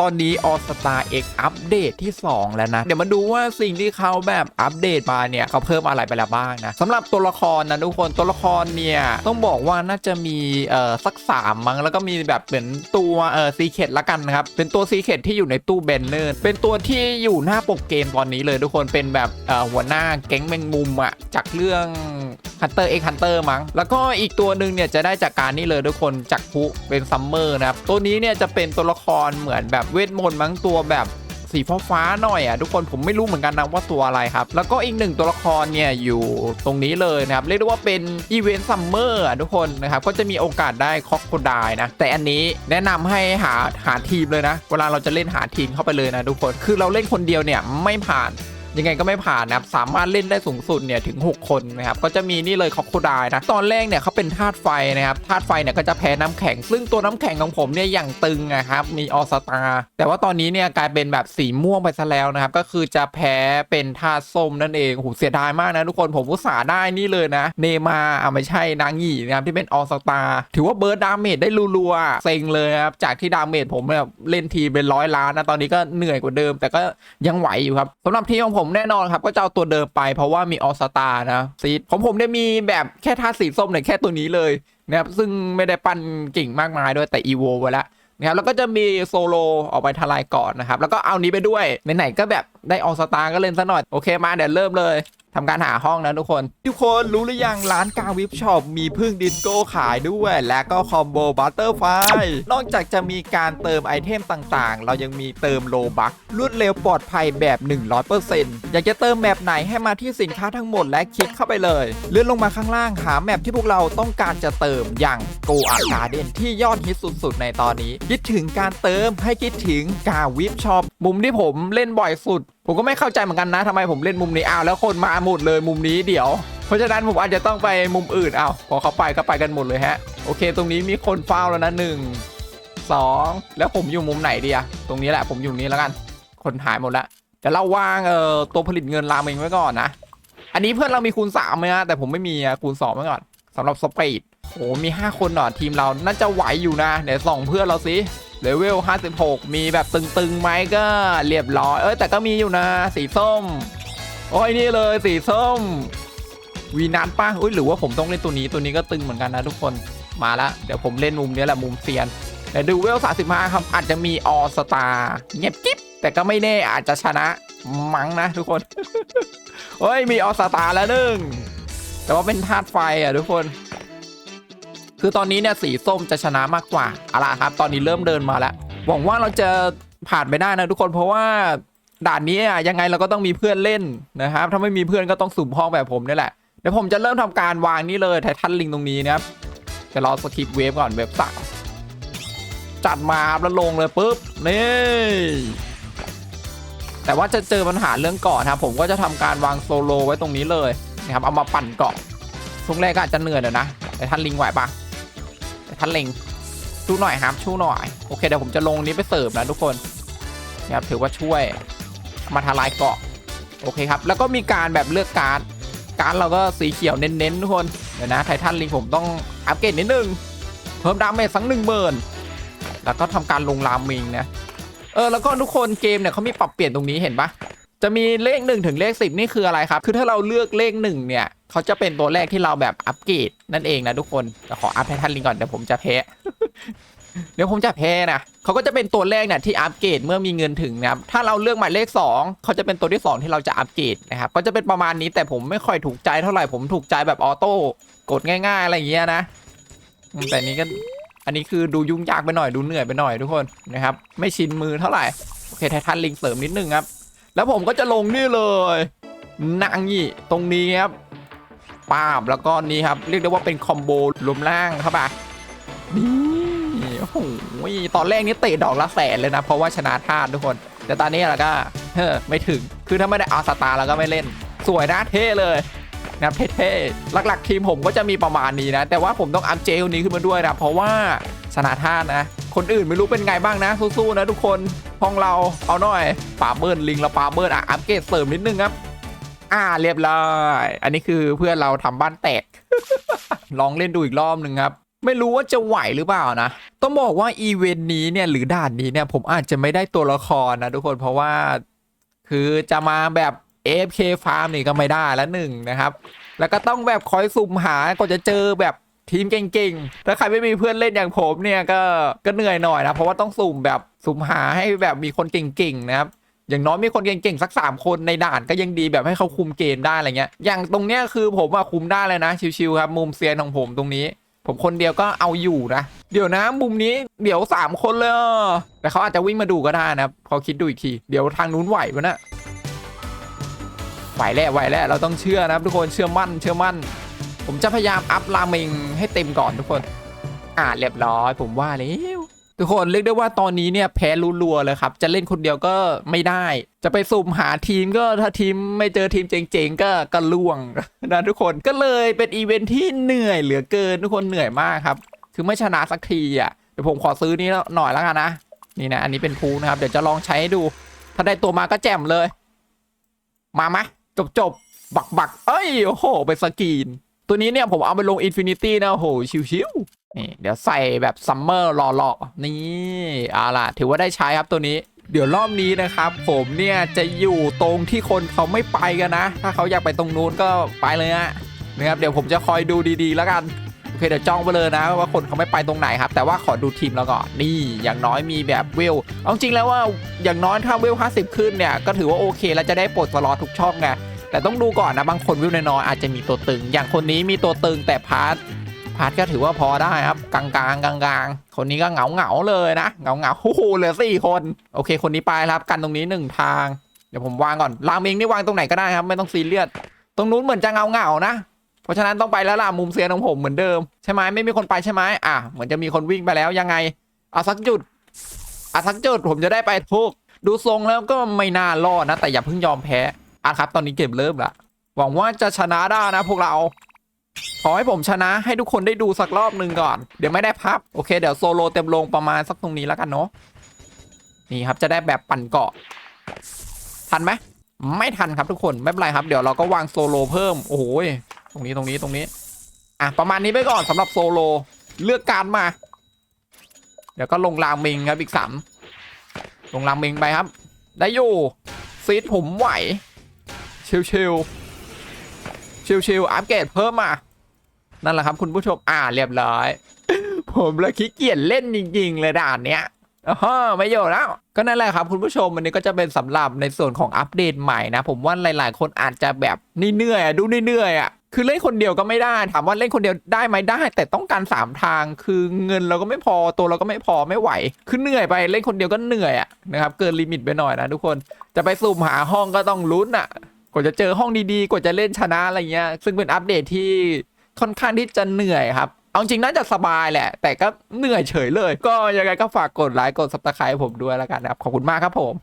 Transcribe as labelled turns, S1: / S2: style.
S1: ตอนนี้ All Star X อัปเดตที่ 2 แล้วนะ เดี๋ยวมาดูว่าสิ่งที่เขาแบบอัปเดตมาเนี่ยเขาเพิ่มอะไรไปแล้วบ้างนะสำหรับตัวละครนะทุกคนตัวละครเนี่ยต้องบอกว่าน่าจะมีเอ่อสักสามมั้งแล้วก็มีแบบเหมือนตัวเอ่อซีเคดละกันนะครับเป็นตัวซีเคดที่อยู่ในตู้เบนเนอร์เป็นตัวที่อยู่หน้าปกเกมตอนนี้เลยทุกคนเป็นแบบเอ่อหัวหน้าแก๊งแมงมุมอะจากเรื่อง Hunter x Hunter มั้ง แล้วก็อีกตัวหนึ่งเนี่ยจะได้จากการนี่เลยทุกคนจากพุเป็นซัมเมอร์นะครับ ตัวนี้เนี่ยจะเป็นตัวละครเหมือนแบบเวทมนต์มั้งตัวแบบสีฟ้าฟ้าๆหน่อยอะทุกคนผมไม่รู้เหมือนกันนะว่าตัวอะไรครับ แล้วก็อีกหนึ่งตัวละครเนี่ยอยู่ตรงนี้เลยนะครับ เรียกได้ว่าเป็นอีเวนต์ซัมเมอร์ทุกคนนะครับ ก็จะมีโอกาสได้คอกโคดายนะ แต่อันนี้แนะนำให้หาหาทีมเลยนะ เวลาเราจะเล่นหาทีมเข้าไปเลยนะทุกคนคือเราเล่นคนเดียวเนี่ยไม่ผ่าน ยังไงก็ไม่ผ่านนะครับสามารถเล่นได้สูงสุดเนี่ยถึง 6 คนนะครับก็จะมีนี่เลยคอคโคไดนะตอนแรกเนี่ยเขาเป็นธาตุไฟนะครับธาตุไฟเนี่ยก็จะแพ้น้ำแข็ง ซึ่งตัวน้ำแข็งของผมเนี่ยอย่างตึงนะครับมีออสตาแต่ว่าตอนนี้เนี่ยกลายเป็นแบบสีม่วงไปซะแล้วนะครับก็คือจะแพ้เป็นธาตุส้มนั่นเองโหเสียดายมากนะทุกคนผมอุตส่าห์ได้นี่เลยนะเนมาอะไม่ใช่นางหยีนะครับที่เป็นออสตาถือว่าเบิร์ดดาเมจได้รัวๆเซ็งเลยครับจากที่ดาเมจผมแบบเล่นทีเป็นร้อยล้านนะตอนนี้ก็เหนื่อยกว่าเดิม แต่ก็ยังไหวอยู่ครับสำหรับทีมของผมผมแน่นอนครับ ก็จะเอาตัวเดิมไปเพราะว่ามีออสตานะซีดของผมเนี่ยมีแบบแค่ท่าสีส้มเนี่ยแค่ตัวนี้เลยนะครับซึ่งไม่ได้ปั้นเก่งมากมายด้วยแต่อีโวไว้แล้วนะครับแล้วก็จะมีโซโลออกไปทลายก่อนนะครับ แล้วก็เอานี้ไปด้วยไหนๆก็แบบได้ออสตาร์ก็เล่นซะหน่อย โอเคมาเดี๋ยวเริ่มเลยทำการหาห้องนะทุกคน ทุกคนรู้หรือยังร้านกาวิปช็อปมีพึ่งดิสโก้ขายด้วย และก็คอมโบบัตเตอร์ไฟนอกจากจะมีการเติมไอเทมต่างๆ เรายังมีเติมโลบัครวดเร็วปลอดภัยแบบ 100%อยากจะเติมแมปไหนให้มาที่สินค้าทั้งหมดและคลิกเข้าไปเลย เลื่อนลงมาข้างล่างหาแมปที่พวกเราต้องการจะเติมอย่างโกอาการเดนที่ยอดฮิตสุดๆ ในตอนนี้ คิดถึงการเติมให้คิดถึงกาวิปช็อปมุมที่ผมเล่นบ่อยสุด ผมก็ไม่เข้าใจเหมือนกันนะทำไมผมเล่นมุมนี้อ้าวแล้วคนมาหมดเลยมุมนี้เดี๋ยว เพราะฉะนั้นผมอาจจะต้องไปมุมอื่นอ้าวพอเขาไปก็ไปกันหมดเลยฮะ โอเค ตรงนี้มีคนเฝ้าแล้วนะหนึ่งสองแล้วผมอยู่มุมไหนดีอะตรงนี้แหละผมอยู่นี้แล้วกัน คนหายหมดแล้วแต่เราวางเอ่อตัวผลิตเงินรามเองไว้ก่อนนะ อันนี้เพื่อนเรามีคูณ3ไหมฮะแต่ผมไม่มีคูณ2ไว้ก่อนสำหรับสปีดโอ้มี 5 คนหนอทีมเราน่าจะไหวอยู่นะเดี๋ยวส่องเพื่อนเราสิ เลเวล 56 มีแบบตึงๆไหมก็เรียบร้อย เอ้ยแต่ก็มีอยู่นะ สีส้ม โอ้ยนี่เลยสีส้ม วีนันป้าอุ้ยหรือว่าผมต้องเล่นตัวนี้ตัวนี้ก็ตึงเหมือนกันนะทุกคนมาละเดี๋ยวผมเล่นมุมนี้แหละมุมเซียนเดี๋ยวดูเวล 35 ครับ อาจจะมีออสตาเงียบกิ๊บแต่ก็ไม่แน่อาจจะชนะมั้งนะทุกคนเฮ้ยมีออสตาแล้วหนึ่งแต่ว่าเป็นธาตุไฟอะทุกคน คือตอนนี้เนี่ยสีส้มจะชนะมากกว่าเอาล่ะครับ ตอนนี้เริ่มเดินมาแล้ว หวังว่าเราจะผ่านไปได้นะทุกคนเพราะว่าด่านนี้อะยังไงเราก็ต้องมีเพื่อนเล่นนะครับ ถ้าไม่มีเพื่อนก็ต้องสุ่มห้องแบบผมนี่แหละเดี๋ยวผมจะเริ่มทำการวางนี่เลยไททันลิงตรงนี้นะครับจะรอสคริปต์เวฟก่อนเวฟสามจัดมาแล้วลงเลยปุ๊บนี่แต่ว่าจะเจอปัญหาเรื่องเกาะนะครับผมก็จะทำการวางโซโลไว้ตรงนี้เลยนะครับเอามาปั่นเกาะช่วงแรกก็อาจจะเหนื่อยเดี๋ยวนะไททันลิงไหวปะ ทันเลิงชูหน่อยครับชูหน่อยโอเคเดี๋ยวผมจะลงนี้ไปเสิร์ฟนะทุกคนนะครับถือว่าช่วยมาทลายเกาะโอเคครับ แล้วก็มีการแบบเลือกการ์ดการ์ดเราก็สีเขียวเน้นๆทุกคนเดี๋ยวนะไททันลิงผมต้องอัปเกรดนิดนึงเพิ่มดาเมจสักหนึ่งหมื่นแล้วก็ทำการลงรามิงนะเออแล้วก็ทุกคนเกมเนี่ยเขามีปรับเปลี่ยนตรงนี้เห็นปะจะมีเลข1ถึงเลข10 นี่คืออะไรครับ คือถ้าเราเลือกเลข1เนี่ย เขาจะเป็นตัวแรกที่เราแบบอัปเกรดนั่นเองนะทุกคนแต่ขออัพให้ท่านลิงก่อนเดี๋ยวผมจะแพ้ เดี๋ยวผมจะแพ้นะเขาก็จะเป็นตัวแรกเนี่ยที่อัปเกรดเมื่อมีเงินถึงนะครับถ้าเราเลือกหมายเลข 2 เขาจะเป็นตัวที่ 2 ที่เราจะอัปเกรดนะครับก็จะเป็นประมาณนี้แต่ผมไม่ค่อยถูกใจเท่าไหร่ผมถูกใจแบบออโต้กดง่าย ๆ อะไรอย่างเงี้ยนะแต่นี้ก็อันนี้คือดูยุ่งยากไปหน่อยดูเหนื่อยไปหน่อยทุกคนนะครับไม่ชินมือเท่าไหร่โอเคไททันลิงเสริมนิดนึงครับแล้วผมก็จะลงนี่เลยนางนี่ตรงนี้ครับ ป้าบแล้วก็นี่ครับเรียกได้ว่าเป็นคอมโบรวมล่างครับอะนี่โอ้โหตอนแรกนี่เตะดอกละแสนเลยนะ เพราะว่าชนะธาตุทุกคน แต่ตอนนี้เราก็เฮ้อไม่ถึงคือถ้าไม่ได้เอาสตาร์เราก็ไม่เล่น สวยนะเท่เลยนะครับเท่ๆหลัก ๆ ทีมผมก็จะมีประมาณนี้นะ แต่ว่าผมต้องอัพเจลนี้ขึ้นมาด้วยนะ เพราะว่าชนะท่าตุนะคนอื่นไม่รู้เป็นไงบ้างนะสู้ๆนะทุกคนห้องเราเอาหน่อยปาเบิร์นลิงแล้วปาเบิร์นอะอัพเกรดเสริมนิดนึงครับ อ่าเรียบร้อย อันนี้คือเพื่อนเราทำบ้านแตก ลองเล่นดูอีกรอบหนึ่งครับ ไม่รู้ว่าจะไหวหรือเปล่านะ ต้องบอกว่าอีเวนต์นี้เนี่ยหรือด่านนี้เนี่ยผมอาจจะไม่ได้ตัวละครนะทุกคนเพราะว่า คือจะมาแบบ AFK Farm นี่ก็ไม่ได้แล้วหนึ่งนะครับ แล้วก็ต้องแบบคอยสุ่มหาก็จะเจอแบบทีมเก่งๆ ถ้าใครไม่มีเพื่อนเล่นอย่างผมเนี่ยก็ก็เหนื่อยหน่อยนะ เพราะว่าต้องสุ่มแบบสุ่มหาให้แบบมีคนเก่งๆนะครับ อย่างน้อยมีคนเก่งๆสักสามคนในด่านก็ยังดีแบบให้เขาคุมเกมได้อะไรเงี้ย อย่างตรงเนี้ยคือผมอะคุมได้เลยนะชิวๆครับมุมเซียนของผมตรงนี้ ผมคนเดียวก็เอาอยู่นะเดี๋ยวนะมุมนี้เดี๋ยวสามคนเลยแต่เขาอาจจะวิ่งมาดูก็ได้นะครับพอคิดดูอีกทีเดี๋ยวทางนู้นไหวปะนะไหวแล้วไหวแล้วเราต้องเชื่อนะครับทุกคนเชื่อมั่น เชื่อมั่น ผมจะพยายามอัพราเมงให้เต็มก่อนทุกคนอ่าเรียบร้อย ผมว่าแล้ว ทุกคนเรียกได้ว่าตอนนี้เนี่ยแพ้รัวๆเลยครับ จะเล่นคนเดียวก็ไม่ได้ จะไปสุ่มหาทีมก็ถ้าทีมไม่เจอทีมเจ๋งๆก็ก็ล่วงนะทุกคนก็เลยเป็นอีเวนท์ที่เหนื่อยเหลือเกินทุกคนเหนื่อยมากครับ คือไม่ชนะสักทีอะเดี๋ยวผมขอซื้อนี้หน่อยแล้วกันนะนี่นะอันนี้เป็นพูนะครับเดี๋ยวจะลองใช้ให้ดู ถ้าได้ตัวมาก็แจ่มเลย มาไหมจบจบๆบักบักๆเอ้ยโอ้โหไปสกีนตัวนี้เนี่ยผมเอาไปลงอินฟินิตี้นะโอ้โหชิวๆ นี่เดี๋ยวใส่แบบซัมเมอร์หล่อๆนี่เอาล่ะ ถือว่าได้ใช้ครับตัวนี้ เดี๋ยวรอบนี้นะครับ ผมเนี่ยจะอยู่ตรงที่คนเขาไม่ไปกันนะ ถ้าเขาอยากไปตรงนู้นก็ไปเลยฮะนะครับเดี๋ยวผมจะคอยดูดีๆ แล้วกันโอเคเดี๋ยวจ้องไปเลยนะว่าคนเขาไม่ไปตรงไหนครับ แต่ว่าขอดูทีมแล้วก่อนนี่อย่างน้อยมีแบบเวลเอาจริงแล้วว่าอย่างน้อยถ้าเวล50 ขึ้นเนี่ยก็ถือว่าโอเคแล้วจะได้ปลดสล็อตทุกช่องไงแต่ต้องดูก่อนนะบางคนวิวน้อยๆอาจจะมีตัวตึง อย่างคนนี้มีตัวตึงแต่พาร์ท พาร์ทก็ถือว่าพอได้ครับ กลางๆกลางๆ คนนี้ก็เหงาเหงาเลยนะเหงาเหงาๆโอ้โหเหลือสี่คน โอเค คนนี้ไปครับ กันตรงนี้หนึ่งทาง เดี๋ยวผมวางก่อนรามเองนี่วางตรงไหนก็ได้ครับ ไม่ต้องซีเรียสตรงนู้นเหมือนจะเงาเงานะ เพราะฉะนั้นต้องไปแล้วล่ะมุมเซียนของผมเหมือนเดิมใช่ไหมไม่มีคนไปใช่ไหมอะเหมือนจะมีคนวิ่งไปแล้วยังไงเอาสักจุดเอาสักจุดผมจะได้ไปทุกดูทรงแล้วก็ไม่น่ารอดนะ แต่อย่าเพิ่งยอมแพ้อะครับ ตอนนี้เกมเริ่มละหวังว่าจะชนะได้นะ พวกเรา ขอให้ผมชนะให้ทุกคนได้ดูสักรอบหนึ่งก่อน เดี๋ยวไม่ได้พับ โอเค เดี๋ยวโซโลเต็มลงประมาณสักตรงนี้แล้วกันเนาะนี่ครับจะได้แบบปั่นเกาะ ทันไหมไม่ทันครับทุกคนไม่เป็นไรครับ เดี๋ยวเราก็วางโซโลเพิ่มโอ้โหยตรงนี้ตรงนี้ตรงนี้ อะประมาณนี้ไปก่อนสำหรับโซโลเลือกการมา เดี๋ยวก็ลงรางเมงครับอีกสามลงรางเมงไปครับ ได้อยู่ซีดผมไหวชิวชิวชิวชิวๆอัปเกรดเพิ่มมา นั่นแหละครับคุณผู้ชมอ่าเรียบร้อย ผมเลยขี้เกียจเล่นจริง ๆ เลยด่านเนี้ยอ๋อไม่อยแล้ว ก็นั่นแหละครับคุณผู้ชมวันนี้ก็จะเป็นสำหรับในส่วนของอัปเดตใหม่นะ ผมว่าหลาย ๆ คนอาจจะแบบเหนื่อยๆอะดูเหนื่อยๆอะคือเล่นคนเดียวก็ไม่ได้ ถามว่าเล่นคนเดียวได้ไหมได้ แต่ต้องการสามทางคือเงินเราก็ไม่พอตัวเราก็ไม่พอไม่ไหว คือเหนื่อยไปเล่นคนเดียวก็เหนื่อยอะนะครับเกินลิมิตไปหน่อยนะทุกคนจะไปสุ่มหาห้องก็ต้องลุ้นอะกว่าจะเจอห้องดีๆกว่าจะเล่นชนะอะไรเงี้ยซึ่งเป็นอัปเดตที่ ค่อนข้างที่จะเหนื่อยครับเอาจริงน่าจะสบายแหละ แต่ก็เหนื่อยเฉยเลย ก็ยังไงก็ฝากกดไลค์กดซับสไครต์ผมด้วยแล้วกันนะครับ ขอบคุณมากครับผม